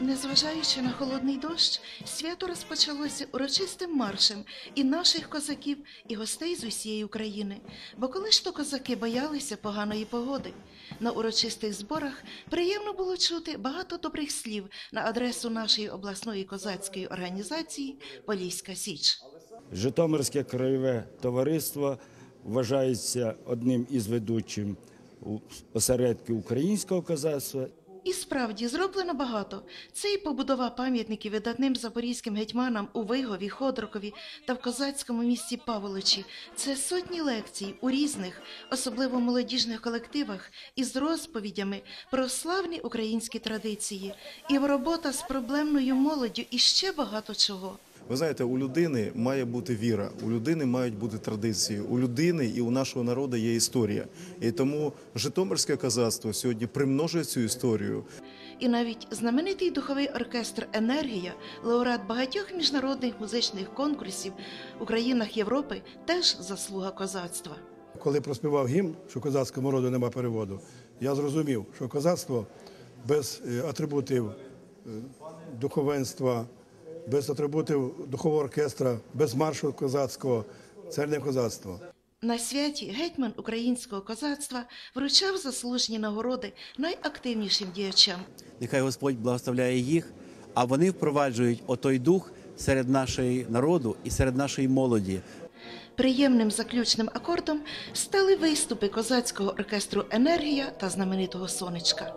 Незважаючи на холодний дощ, свято розпочалося урочистим маршем і наших козаків, і гостей з усієї України. Бо коли ж то козаки боялися поганої погоди, на урочистих зборах приємно було чути багато добрих слів на адресу нашої обласної козацької організації Поліська Січ. Житомирське краєве товариство вважається одним із ведучих осередків українського козацтва. І справді зроблено багато. Це і побудова пам'ятників видатним запорізьким гетьманам у Вигові, Ходоркові та в козацькому місті Паволочі. Це сотні лекцій у різних, особливо молодіжних колективах, із розповідями про славні українські традиції, і робота з проблемною молоддю і ще багато чого. Ви знаєте, у людини має бути віра, у людини мають бути традиції, у людини і у нашого народу є історія. І тому Житомирське козацтво сьогодні примножує цю історію. І навіть знаменитий духовий оркестр Енергія, лауреат багатьох міжнародних музичних конкурсів у країнах Європи, теж заслуга козацтва. Коли проспівав гімн, що козацькому роду нема переводу, я зрозумів, що козацтво без е, атрибутів е, духовенства, без атрибутів духового оркестра, без маршу козацького це не козацтво. На святі гетьман українського козацтва вручав заслужені нагороди найактивнішим діячам. Нехай Господь благословляє їх, а вони впроваджують отой дух серед нашої народу і серед нашої молоді. Приємним заключним акордом стали виступи козацького оркестру Енергія та знаменитого сонечка.